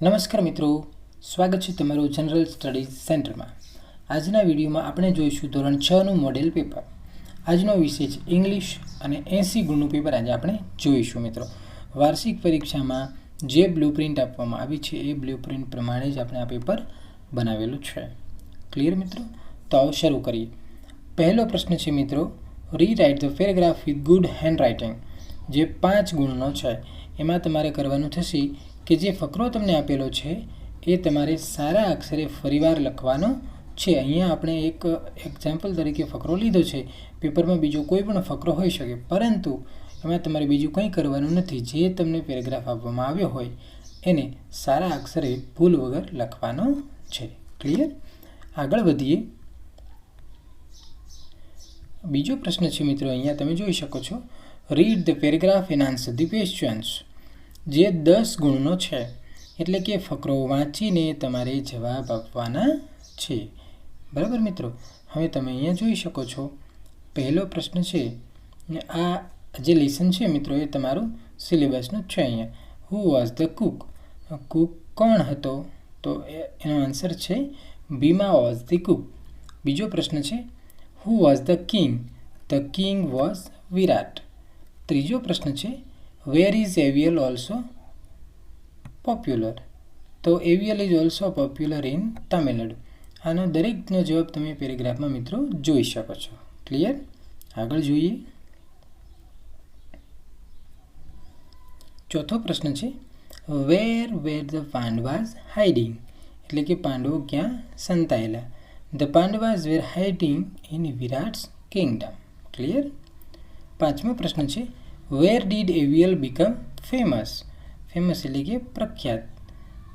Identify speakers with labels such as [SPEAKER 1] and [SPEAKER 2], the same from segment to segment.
[SPEAKER 1] નમસ્કાર મિત્રો, સ્વાગત છે તમારું જનરલ સ્ટડીઝ સેન્ટરમાં આજના વિડીયોમાં આપણે જોઈશું ધોરણ છનું મોડેલ પેપર આજનો વિષય છે ઇંગ્લિશ અને એંસી ગુણનું પેપર આજે આપણે જોઈશું મિત્રો. વાર્ષિક પરીક્ષામાં જે બ્લુપ્રિન્ટ આપવામાં આવી છે, એ બ્લુપ્રિન્ટ પ્રમાણે જ આપણે આ પેપર બનાવેલું છે. ક્લિયર મિત્રો? તો શરૂ કરીએ. પહેલો પ્રશ્ન છે મિત્રો rewrite the paragraph with good handwriting જે પાંચ ગુણનો છે. એમાં તમારે કરવાનું થશે કે જે ફકરો તમને આપેલો છે, એ તમારે સારા અક્ષરે ફરીવાર લખવાનો છે. અહીંયા આપણે એક એક્ઝામ્પલ તરીકે ફકરો લીધો છે. પેપરમાં બીજો કોઈ પણ ફકરો હોઈ શકે, પરંતુ એમાં તમારે બીજું કંઈ કરવાનું નથી. જે તમને પેરેગ્રાફ આપવામાં આવ્યો હોય, એને સારા અક્ષરે ભૂલ વગર લખવાનો છે. ક્લિયર આગળ વધીએ. બીજો પ્રશ્ન છે મિત્રો, અહીંયા તમે જોઈ શકો છો. Read the paragraph and answer the questions જે દસ ગુણનો છે, એટલે કે ફકરો વાંચીને તમારે જવાબ આપવાના છે. બરાબર મિત્રો? હવે તમે અહીંયા જોઈ શકો છો. પહેલો પ્રશ્ન છે ને આ જે લેસન છે મિત્રો, એ તમારું સિલેબસનું છે અહીંયા. Who was the cook cook કોણ હતો? તો એનો આન્સર છે બીમા વોઝ ધી કુક બીજો પ્રશ્ન છે who was the king the king was Virat. ત્રીજો પ્રશ્ન છે where is aviyal also popular તો aviyal is also popular in Tamil Nadu આનો દરેકનો જવાબ તમે પેરેગ્રાફમાં મિત્રો જોઈ શકો છો. ક્લિયર આગળ જોઈએ. ચોથો પ્રશ્ન છે વેર વેર ધ પાંડવાઝ હાઇડિંગ એટલે કે પાંડવો ક્યાં સંતાયેલા? The Pandavas were hiding in Virat's kingdom clear પાંચમો પ્રશ્ન છે where did aviyal become famous famous એટલે કે પ્રખ્યાત.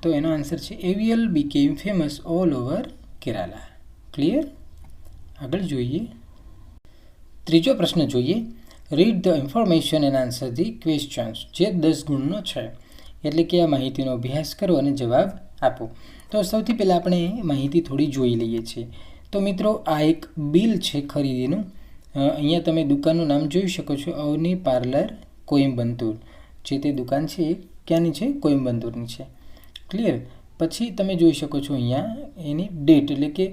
[SPEAKER 1] તો એનો આન્સર છે aviyal became famous all over Kerala clear આગળ જોઈએ. ત્રીજો પ્રશ્ન જોઈએ. Read the information and answer the questions જે દસ ગુણનો છે. એટલે કે આ માહિતીનો અભ્યાસ કરો અને જવાબ આપો. તો સૌથી પહેલાં આપણે માહિતી થોડી જોઈ લઈએ છીએ. તો મિત્રો, આ એક બિલ છે ખરીદીનું. અહીંયા તમે દુકાનનું નામ જોઈ શકો છો, અવની પાર્લર કોઈમ્બંતુર જે તે દુકાન છે, એ ક્યાંની છે? કોઈમ્બંતુરની છે. ક્લિયર પછી તમે જોઈ શકો છો અહીંયા, એની ડેટ એટલે કે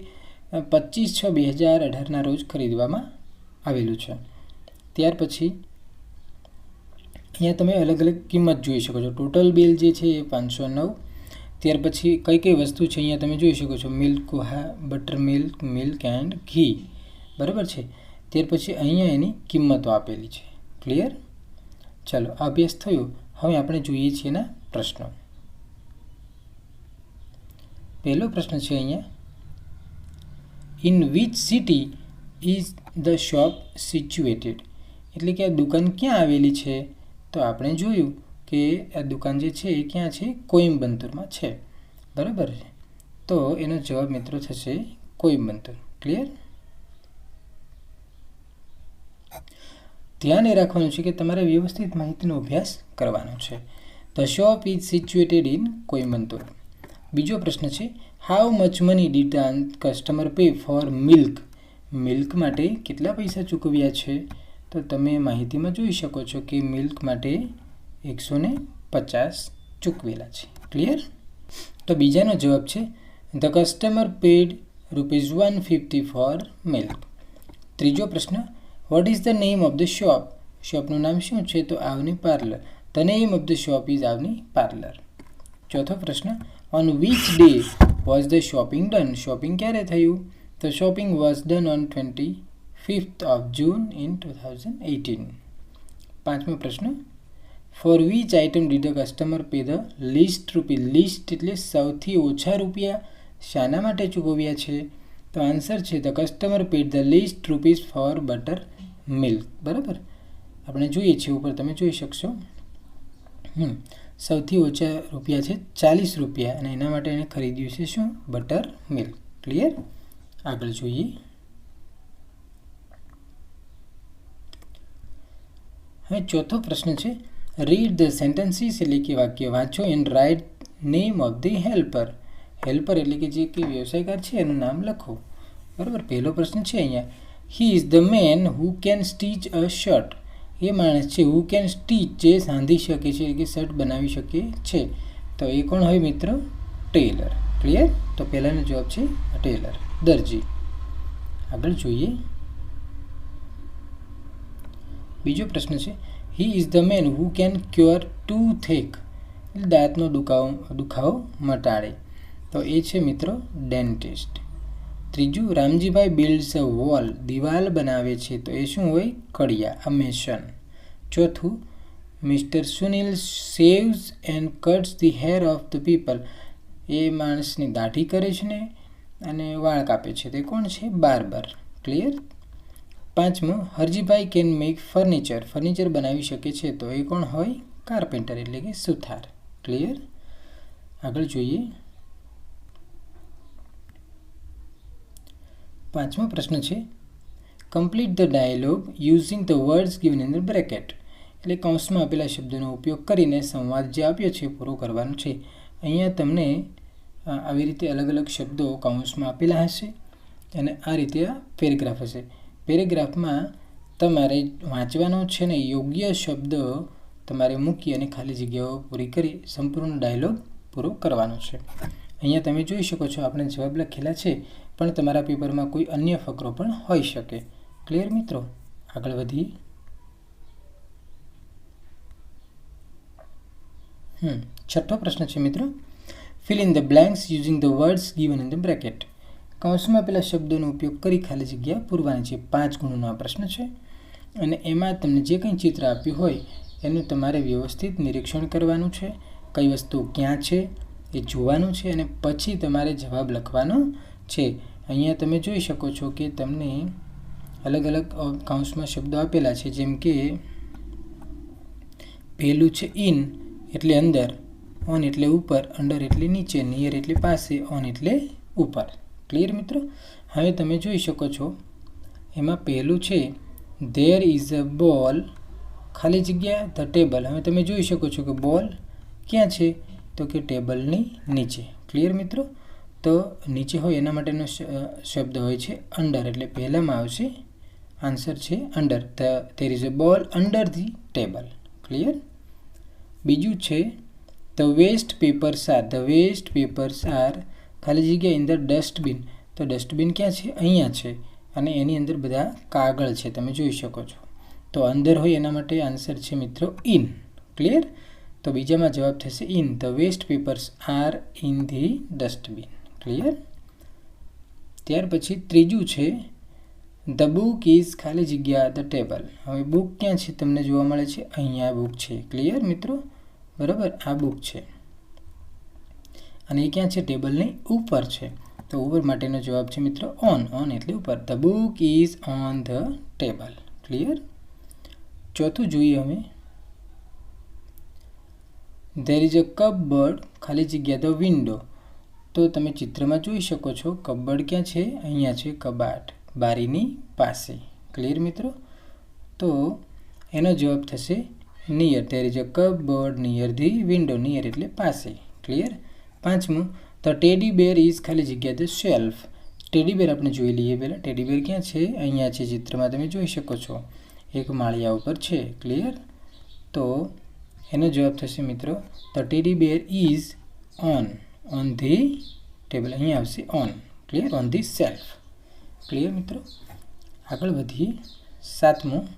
[SPEAKER 1] પચીસ છ બે હજાર અઢારના રોજ ખરીદવામાં આવેલું છે. ત્યાર પછી, અહીંયા તમે અલગ અલગ કિંમત જોઈ શકો છો. ટોટલ બિલ જે છે, એ પાંચસો નવ. ત્યાર પછી, કઈ કઈ વસ્તુ છે અહીંયા તમે જોઈ શકો છો? Milk butter milk milk and ghee. બરાબર છે? ત્યાર પછી અહીંયા એની કિંમતો આપેલી છે. ક્લિયર ચાલો આ અભ્યાસ થયો. હવે આપણે જોઈએ છીએ એના પ્રશ્નો. પહેલો પ્રશ્ન છે અહીંયા. In which city is the shop situated એટલે કે આ દુકાન ક્યાં આવેલી છે? તો આપણે જોયું કે આ દુકાન જે છે એ ક્યાં છે? કોઈમ્બંતુરમાં છે. બરાબર તો એનો જવાબ મિત્રો થશે કોઈમ્બંતુર ક્લિયર ધ્યાન એ રાખવાનું છે કે તમારે વ્યવસ્થિત માહિતીનો અભ્યાસ કરવાનો છે. The shop is situated in Coimbatore બીજો પ્રશ્ન છે how much money did customer pay for milk milk માટે કેટલા પૈસા ચૂકવ્યા છે? તો તમે માહિતીમાં જોઈ શકો છો કે મિલ્ક માટે એકસો પચાસ ચૂકવેલા છે. ક્લિયર તો બીજાનો જવાબ છે the customer paid rupees one fifty for milk ત્રીજો પ્રશ્ન what is the name of the shop શોપનું નામ શું છે? તો Avani parlour the name of the shop is Avani parlour ચોથો પ્રશ્ન on which day was the shopping done shopping ક્યારે થયું? તો shopping was done on twenty fifth of June in two thousand eighteen પાંચમો પ્રશ્ન for which item did the customer pay the least rupee least એટલે સૌથી ઓછા રૂપિયા. શાના માટે ચૂકવ્યા છે? તો આન્સર છે the customer paid the least rupees for butter milk, બરાબર? આપણે જોઈએ છીએ ઉપર, તમે જોઈ શકશો. હમ, સૌથી ઓછા રૂપિયા છે ચાલીસ રૂપિયા અને એના માટે એને ખરીદ્યું છે શું? Butter milk. ક્લિયર આગળ જોઈએ. હવે ચોથો પ્રશ્ન છે રીડ ધ સેન્ટેન્સીસ એટલે કે વાક્ય. વાંચો and write name of the helper helper એટલે કે જે કે વ્યવસાયકાર છે, એનું નામ લખો. બરાબર? પહેલો પ્રશ્ન છે અહીંયા. He is the man who can stitch a shirt એ માણસ છે હુ કેન સ્ટીચ જે સાંધી શકે છે, કે શર્ટ બનાવી શકે છે. તો એ કોણ હોય મિત્ર? ટેલર ક્લિયર તો પહેલાંનો જવાબ છે ટેલર દરજી. આગળ જોઈએ. બીજો પ્રશ્ન છે. He is the man who can cure toothache દાંતનો દુખાવો દુખાવો મટાડે. તો એ છે મિત્રો ડેન્ટિસ્ટ ત્રીજું, રામજીભાઈ બિલ્ડ્સ અ વોલ દિવાલ બનાવે છે તો એ શું હોય? કડિયા અ મેશન. ચોથું, mister Sunil shaves and cuts the hair of the people. એ માણસની દાઢી કરે છે ને, અને વાળ કાપે છે. તે કોણ છે? બાર્બર. ક્લિયર? પાંચમું, Harjibhai can make furniture. Furniture બનાવી શકે છે તો એ કોણ હોય? કાર્પેન્ટર, એટલે કે સુથાર. ક્લિયર? આગળ જોઈએ. પાંચમો પ્રશ્ન છે. Complete the dialogue using the words given in the bracket એટલે કૌંસમાં આપેલા શબ્દોનો ઉપયોગ કરીને સંવાદ જે આપ્યો છે પૂરો કરવાનો છે. અહીંયા તમને આવી રીતે અલગ અલગ શબ્દો કૌંસમાં આપેલા હશે અને આ રીતે આ પેરેગ્રાફ હશે. પેરેગ્રાફમાં તમારે વાંચવાનો છે ને યોગ્ય શબ્દ તમારે મૂકી અને ખાલી જગ્યાઓ પૂરી કરી સંપૂર્ણ ડાયલોગ પૂરો કરવાનો છે. અહીંયા તમે જોઈ શકો છો આપણે જવાબ લખેલા છે, પણ તમારા પેપરમાં કોઈ અન્ય ફકરો પણ હોઈ શકે. ક્લિયર મિત્રો? આગળ વધીએ. હમ, છઠ્ઠો પ્રશ્ન છે મિત્રો. Fill in the blanks using the words given in the bracket કૌંસમાં પેલા શબ્દોનો ઉપયોગ કરી ખાલી જગ્યા પૂરવાની છે. પાંચ ગુણનો આ પ્રશ્ન છે. અને એમાં તમને જે કંઈ ચિત્ર આપ્યું હોય, એનું તમારે વ્યવસ્થિત નિરીક્ષણ કરવાનું છે. કઈ વસ્તુ ક્યાં છે એ જોવાનું છે અને પછી તમારે જવાબ લખવાનો છે. અહીંયા તમે જોઈ શકો છો કે તમને અલગ અલગ કાઉન્સમાં શબ્દો આપેલા છે. જેમ કે, પહેલું છે ઇન એટલે અંદર. ઓન એટલે ઉપર. અંડર એટલે નીચે. નિયર એટલે પાસે. ઓન એટલે ઉપર. ક્લિયર મિત્રો? હવે તમે જોઈ શકો છો, એમાં પહેલું છે ધેર ઇઝ અ બોલ ખાલી જગ્યા ધ ટેબલ હવે તમે જોઈ શકો છો કે બોલ ક્યાં છે? તો કે ટેબલની નીચે. ક્લિયર મિત્રો? તો નીચે હોય એના માટેનો શબ્દ હોય છે અંડર એટલે પહેલામાં આવશે આન્સર છે અંડર ધેર ઇઝ અ બોલ અંડર ધી ટેબલ ક્લિયર બીજું છે the waste papers are the waste papers are ખાલી જગ્યા ઇન ધ ડસ્ટબિન તો ડસ્ટબિન ક્યાં છે? અહીંયા છે. અને એની અંદર બધા કાગળ છે. તમે જોઈ શકો છો. તો અંદર હોય એના માટે આન્સર છે મિત્રો ઇન ક્લિયર તો બીજામાં જવાબ થશે in the waste papers are in the dustbin clear ત્યાર પછી ત્રીજું છે ધ બુક ઇઝ ખાલી જગ્યા ધ ટેબલ હવે બુક ક્યાં છે તમને જોવા મળે છે? અહીંયા બુક છે. ક્લિયર મિત્રો? બરાબર? આ બુક છે. અને એ ક્યાં છે? ટેબલની ઉપર છે. તો ઉપર માટેનો જવાબ છે મિત્રો ઓન ઓન એટલે ઉપર. The book is on the table clear ચોથું જોઈએ અમે. ધેર ઇઝ અ કપબર્ડ ખાલી જગ્યા ધ વિન્ડો તો તમે ચિત્રમાં જોઈ શકો છો કબર્ડ ક્યાં છે? અહીંયા છે કબાટ, બારીની પાસે. ક્લિયર મિત્રો? તો એનો જવાબ થશે near there is a cupboard near the window near એટલે પાસે. ક્લિયર પાંચમું ધ ટેડી બેર ઇઝ ખાલી જગ્યા ધ શેલ્ફ ટેડી બેર આપણે જોઈ લઈએ પહેલાં. ટેડી બેર ક્યાં છે? અહીંયા છે ચિત્રમાં તમે જોઈ શકો છો. એક માળિયા ઉપર છે. ક્લિયર તો એનો જવાબ થશે મિત્રો the teddy bear is on on the table અહીંયા આવશે on clear on the shelf clear મિત્રો? આગળ વધીએ. સાતમું.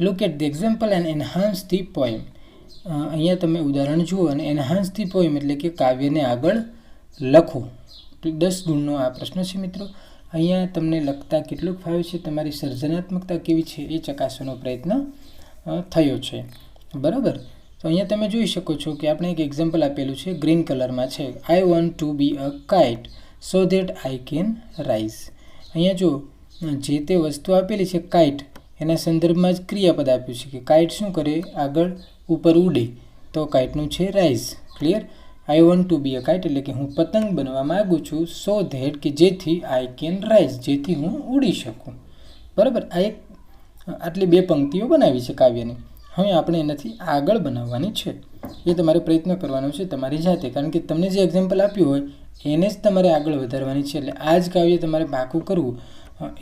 [SPEAKER 1] Look at the example and enhance the poem અહીંયા તમે ઉદાહરણ જુઓ અને એનહાન્સ ધી પોઈમ એટલે કે કાવ્યને આગળ લખો. દસ ગુણનો આ પ્રશ્ન છે, મિત્રો. અહીંયા તમને લખતા કેટલુંક ફાવે છે? તમારી સર્જનાત્મકતા કેવી છે? એ ચકાસવાનો પ્રયત્ન થયો છે. બરાબર? તો અહીંયા તમે જોઈ શકો છો કે આપણે એક એક્ઝામ્પલ આપેલું છે ગ્રીન કલરમાં છે. I want to be a kite so that I can rise અહીંયા જો, જે તે વસ્તુ આપેલી છે કાઇટ એના સંદર્ભમાં જ ક્રિયાપદ આપ્યું છે કે કાઇટ શું કરે? આગળ ઉપર ઉડે. તો કાઇટનું છે rise clear I want to be a kite એટલે કે હું પતંગ બનવા માગું છું સો ધેટ કે જેથી આઈ કેન રાઇઝ જેથી હું ઉડી શકું. બરાબર? આ એક આટલી બે પંક્તિઓ બનાવી છે કાવ્યની. હવે આપણે એનાથી આગળ બનાવવાની છે. એ તમારે પ્રયત્ન કરવાનો છે તમારી જાતે, કારણ કે તમને જે એક્ઝામ્પલ આપ્યું હોય, એને જ તમારે આગળ વધારવાની છે. એટલે આ જ કાવ્ય તમારે પાકું કરવું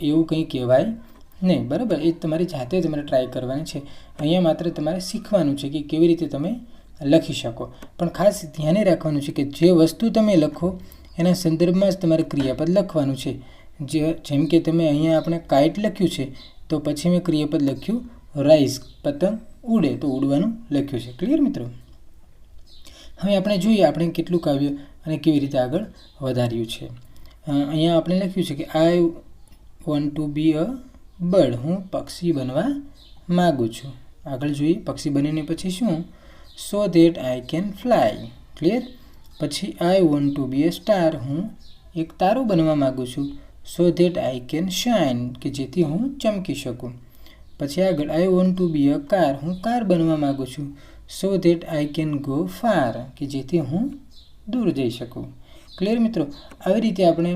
[SPEAKER 1] એવું કંઈ કહેવાય નહીં. બરાબર? એ તમારી જાતે તમારે ટ્રાય કરવાની છે. અહીંયા માત્ર તમારે શીખવાનું છે કે કેવી રીતે તમે લખી શકો. પણ ખાસ ધ્યાને રાખવાનું છે કે જે વસ્તુ તમે લખો, એના સંદર્ભમાં જ તમારે ક્રિયાપદ લખવાનું છે. જે, જેમ કે તમે અહીંયા આપણે કાઇટ લખ્યું છે તો પછી મેં ક્રિયાપદ લખ્યું રાઈસ પતંગ ઉડે તો ઉડવાનું લખ્યું છે. ક્લિયર મિત્રો? હવે આપણે જોઈએ આપણે કેટલું કાવ્ય અને કેવી રીતે આગળ વધાર્યું છે. અહીંયા આપણે લખ્યું છે કે I want to be a bird હું પક્ષી બનવા માગું છું. આગળ જોઈએ પક્ષી બનીને પછી શું? So that I can fly clear પછી I want to be a star હું એક તારો બનવા માગું છું. So that I can shine કે જેથી હું ચમકી શકું. પછી આગળ I want to be a car હું કાર બનવા માગું છું. So that I can go far કે જેથી હું દૂર જઈ શકું. ક્લિયર મિત્રો? આવી રીતે આપણે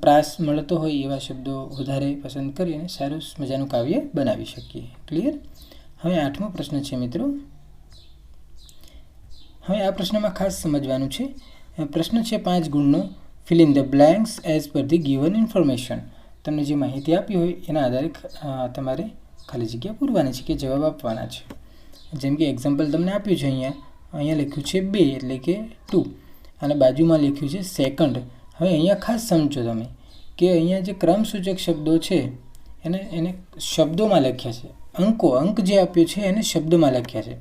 [SPEAKER 1] પ્રાસ મળતો હોય એવા શબ્દો વધારે પસંદ કરી અને સારું મજાનું કાવ્ય બનાવી શકીએ. ક્લિયર હવે આઠમો પ્રશ્ન છે મિત્રો. હવે આ પ્રશ્નમાં ખાસ સમજવાનું છે. પ્રશ્ન છે પાંચ ગુણનો. Fill in the blanks as per the given information તમને જે માહિતી આપી હોય, એના આધારે તમારે ખાલી જગ્યા પૂરવાની છે કે જવાબ આપવાના છે. જેમ કે એક્ઝામ્પલ તમને આપ્યું છે અહીંયા. અહીંયા લખ્યું છે બે, એટલે કે ટુ અને બાજુમાં લખ્યું છે સેકન્ડ હવે અહીંયા ખાસ સમજો તમે કે અહીંયા જે ક્રમસૂચક શબ્દો છે, એને એને શબ્દોમાં લખ્યા છે. અંકો, અંક જે આપ્યો છે, એને શબ્દોમાં લખ્યા છે.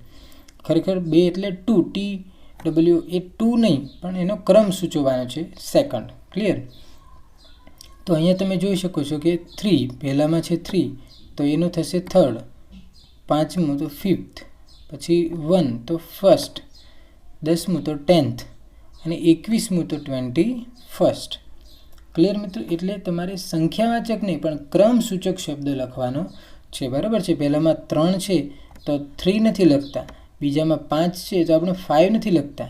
[SPEAKER 1] ખરેખર બે એટલે two T W A two નહીં, પણ એનો ક્રમ સૂચવવાનો છે સેકન્ડ ક્લિયર તો અહીંયા તમે જોઈ શકો છો કે થ્રી પહેલાંમાં છે થ્રી તો એનું થશે થર્ડ પાંચમું તો ફિફ્થ પછી વન તો ફર્સ્ટ દસમું તો ટેન્થ અને એકવીસમું તો ટ્વેન્ટી ફર્સ્ટ ક્લિયર મિત્રો? એટલે તમારે સંખ્યાવાચક નહીં, પણ ક્રમ સૂચક શબ્દ લખવાનો છે. બરાબર છે? પહેલાંમાં ત્રણ છે, તો થ્રી નથી લખતા. બીજામાં પાંચ છે તો આપણે ફાઇવ નથી લખતા.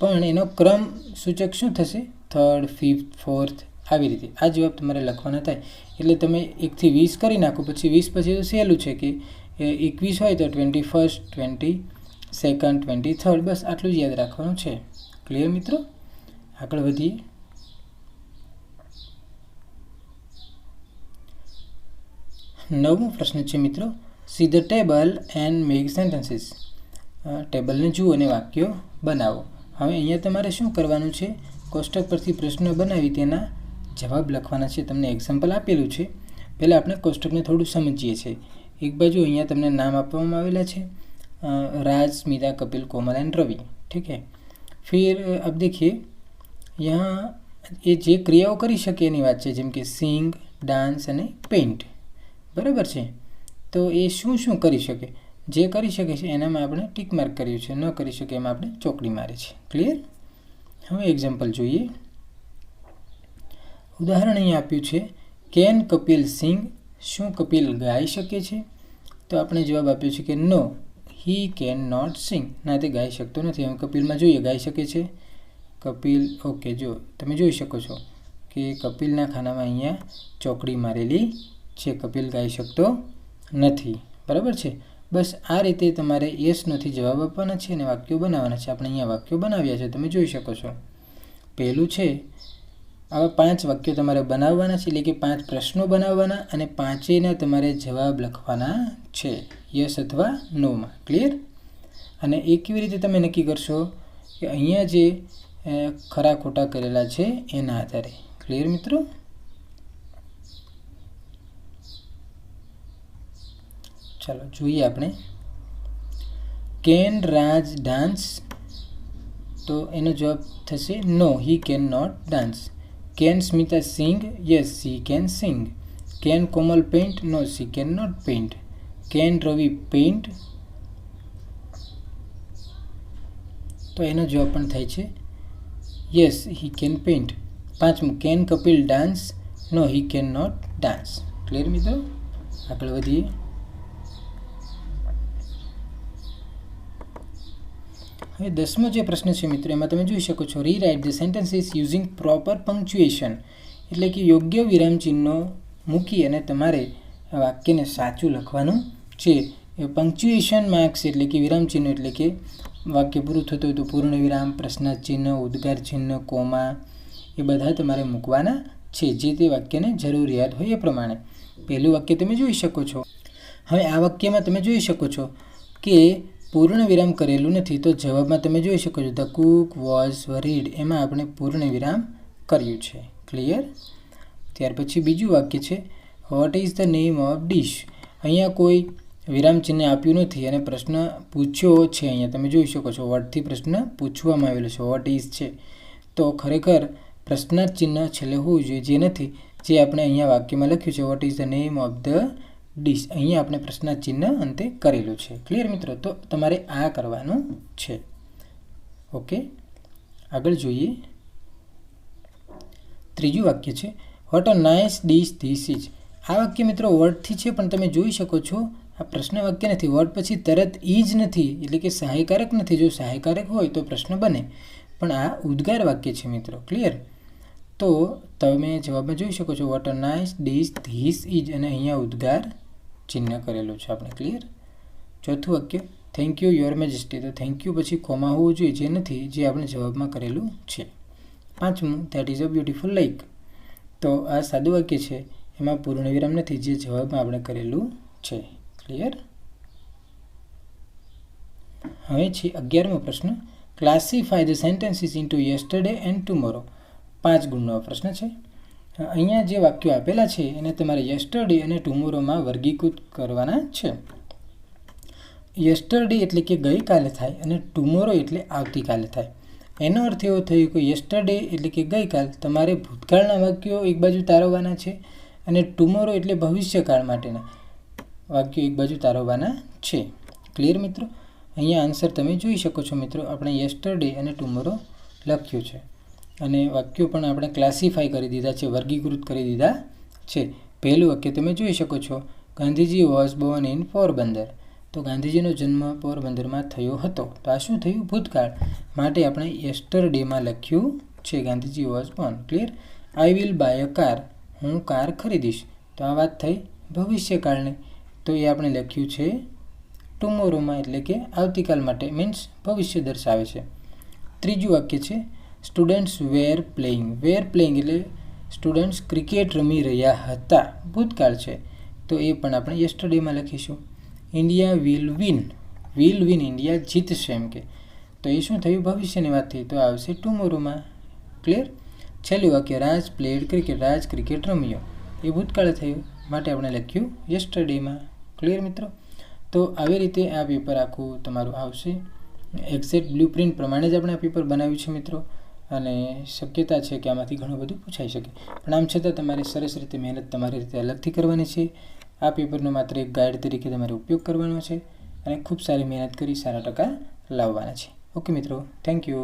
[SPEAKER 1] પણ એનો ક્રમ સૂચક શું થશે? થર્ડ ફિફ્થ ફોર્થ આવી રીતે. આ જવાબ તમારે લખવાના થાય. એટલે તમે એકથી વીસ કરી નાખો, પછી વીસ પછી તો સહેલું છે કે એકવીસ હોય તો twenty first twenty second twenty third બસ આટલું જ યાદ રાખવાનું છે. ક્લિયર મિત્રો? આગળ વધીએ. નવમો પ્રશ્ન છે મિત્રો. See the table and make sentences ટેબલને જુઓ અને વાક્યો બનાવો હવે અહીંયા તમારે શું કરવાનું છે કોષ્ટક પરથી પ્રશ્ન બનાવી તેના જવાબ લખવાના છે તમને એક્ઝામ્પલ આપેલું છે પહેલાં આપણે કોષ્ટકને થોડું સમજીએ છીએ એક બાજુ અહીંયા તમને નામ આપવામાં આવેલા છે अ, राज स्मिता कपिल कोमल एंड रवि ठीक है फिर अब देखिए यहाँ એ જે ક્રિયાઓ કરી શકે એની વાત છે જેમ કે સિંગ ડાન્સ અને પેઇન્ટ બરાબર છે તો એ શું શું કરી શકે જે કરી શકે છે એનામાં આપણે ટીક માર્ક કર્યું છે. ન કરી શકે એમાં આપણે ચોકડી મારી છે. ક્લિયર હવે એક્ઝામ્પલ જોઈએ. ઉદાહરણ અહીં આપ્યું છે કેન કપિલ સિંગ શું કપિલ ગાઈ શકે છે? તો આપણે જવાબ આપ્યો છે કે નો હી કેન નોટ સિંગ ના, તે ગાઈ શકતો નથી. હવે કપિલમાં જોઈએ, ગાઈ શકે છે? કપિલ, ઓકે, જો, તમે જોઈ શકો છો કે કપિલના ખાનામાં અહીંયા ચોકડી મારેલી છે. કપિલ ગાઈ શકતો નથી. બરાબર છે? બસ આ રીતે તમારે યસ નથી જવાબ આપવાના છે અને વાક્યો બનાવવાના છે. આપણે અહીંયા વાક્યો બનાવ્યા છે, તમે જોઈ શકો છો. પહેલું છે, આવા પાંચ વાક્યો તમારે બનાવવાના છે, એટલે કે પાંચ પ્રશ્નો બનાવવાના અને પાંચેયના તમારે જવાબ લખવાના છે. યસ અથવા નોમાં ક્લિયર અને એ કેવી રીતે તમે નક્કી કરશો કે અહીંયા જે ખરા ખોટા કરેલા છે, એના આધારે. ક્લિયર મિત્રો? ચાલો જોઈએ આપણે. કેન રાજ ડાન્સ તો એનો જવાબ થશે no he can not dance can Smita sing yes she can sing can Komal paint no she can not paint can Ravi paint તો એનો જવાબ પણ થાય છે યસ હી કેન પેઇન્ટ પાંચમું can Kapil dance no he can not dance clear મિત્રો? આગળ વધીએ. હવે દસમો જે પ્રશ્ન છે મિત્રો, એમાં તમે જોઈ શકો છો rewrite the sentences using proper punctuation એટલે કે યોગ્ય વિરામચિહ્નો મૂકી અને તમારે વાક્યને સાચું લખવાનું છે. પંક્ચ્યુએશન માર્ક્સ એટલે કે વિરામચિહ્નો એટલે કે વાક્ય પૂરું થતું હોય તો પૂર્ણ વિરામ પ્રશ્નાર્થ ઉદ્ગાર ચિહ્ન, કોમા, એ બધા તમારે મૂકવાના છે, જે તે વાક્યને જરૂરિયાત હોય એ પ્રમાણે. પહેલું વાક્ય તમે જોઈ શકો છો. હવે આ વાક્યમાં તમે જોઈ શકો છો કે પૂર્ણ વિરામ કરેલું નથી, તો જવાબમાં તમે જોઈ શકો છો ધ કુક વોઝ વરીડ એમાં આપણે પૂર્ણ વિરામ કર્યું છે. ક્લિયર ત્યાર પછી બીજું વાક્ય છે what is the name of dish અહીંયા કોઈ વિરામ ચિહ્ન આપ્યું નથી અને પ્રશ્ન પૂછ્યો છે અહીંયા. તમે જોઈ શકો છો વોટથી પ્રશ્ન પૂછવામાં આવેલો છે. વોટ ઇઝ છે. તો ખરેખર પ્રશ્નાર્થ ચિહ્ન છેલ્લે હોવું જોઈએ, જે નથી, જે આપણે અહીંયા વાક્યમાં લખ્યું છે what is the name of the dish. અહીંયા આપણે પ્રશ્નાર્થ ચિહ્ન અંતે કરેલું છે. ક્લિયર મિત્રો? તો તમારે આ કરવાનું છે. ઓકે આગળ જોઈએ. ત્રીજું વાક્ય છે. What a nice dish this is આ વાક્ય મિત્રો વર્ડથી છે, પણ તમે જોઈ શકો છો, આ પ્રશ્ન વાક્ય નથી. વર્ડ પછી તરત ઈજ નથી, એટલે કે સહાયકારક નથી. જો સહાયકારક હોય તો પ્રશ્ન બને. પણ આ ઉદ્ગાર વાક્ય છે મિત્રો. ક્લિયર તો તમે જવાબમાં જોઈ શકો છો what a nice dish this is અને અહીંયા ઉદ્ગાર ચિહ્ન કરેલું છે આપણે ક્લિયર ચોથું વાક્ય થેન્ક યુ યોર મેજેસ્ટી તો થેન્ક યુ પછી કોમા હોવું જોઈએ, જે નથી, જે આપણે જવાબમાં કરેલું છે. પાંચમું that is a beautiful like તો આ સાદું વાક્ય છે, એમાં પૂર્ણ વિરામ નથી, જે જવાબમાં આપણે કરેલું છે. ક્લિયર હવે છે અગિયારમો પ્રશ્ન classify the sentences into yesterday and tomorrow પાંચ ગુણનો પ્રશ્ન છે. અહીંયા જે વાક્યો આપેલા છે એને તમારે યસ્ટરડે અને ટુમોરોમાં વર્ગીકૃત કરવાના છે. યસ્ટરડે એટલે કે ગઈકાલે થાય અને ટુમોરો એટલે આવતીકાલે થાય. એનો અર્થ એવો થયો કે યસ્ટરડે એટલે કે ગઈકાલ તમારે ભૂતકાળના વાક્યો એક બાજુ તારવવાના છે અને ટુમોરો એટલે ભવિષ્યકાળ માટેના વાક્યો એક બાજુ તારવવાના છે. ક્લિયર મિત્રો? અહીંયા આન્સર તમે જોઈ શકો છો મિત્રો. આપણે યસ્ટરડે અને ટુમોરો લખ્યું છે. અને વાક્યો પણ આપણે ક્લાસિફાઈ કરી દીધા છે, વર્ગીકૃત કરી દીધા છે. પહેલું વાક્ય તમે જોઈ શકો છો, Gandhiji was born in Porbandar. તો ગાંધીજીનો જન્મ પોરબંદરમાં થયો હતો. તો આ શું થયું? ભૂતકાળ. માટે આપણે યસ્ટરડેમાં લખ્યું છે, Gandhiji was born clear I will buy a car હું કાર ખરીદીશ. તો આ વાત થઈ ભવિષ્યકાળની. તો એ આપણે લખ્યું છે ટુમોરોમાં એટલે કે આવતીકાલ માટે. મીન્સ ભવિષ્ય દર્શાવે છે. ત્રીજું વાક્ય છે students were playing were playing એટલે સ્ટુડન્ટ્સ ક્રિકેટ રમી રહ્યા હતા. ભૂતકાળ છે. તો એ પણ આપણે યસ્ટરડેમાં લખીશું. India will win will win India જીતશે એમ કે. તો એ શું થયું? ભવિષ્યની વાત થઈ. તો આવશે ટુમોરોમાં ક્લિયર છેલ્લું વાક્ય. Raj played cricket Raj cricket રમ્યો. એ ભૂતકાળે થયું. માટે આપણે લખ્યું યસ્ટરડેમાં. ક્લિયર મિત્રો? તો આવી રીતે આ પેપર આખું તમારું આવશે. એક્ઝેક્ટ બ્લુ પ્રિન્ટ પ્રમાણે જ આપણે આ પેપર બનાવ્યું છે મિત્રો. અને શક્યતા છે કે આમાંથી ઘણું બધું પૂછાઈ શકે. પણ આમ છતાં તમારે સરસ રીતે મહેનત તમારી રીતે અલગથી કરવાની છે. આ પેપરનો માત્ર એક ગાઈડ તરીકે તમારે ઉપયોગ કરવાનો છે અને ખૂબ સારી મહેનત કરી સારા ટકા લાવવાના છે. ઓકે મિત્રો થેન્ક યુ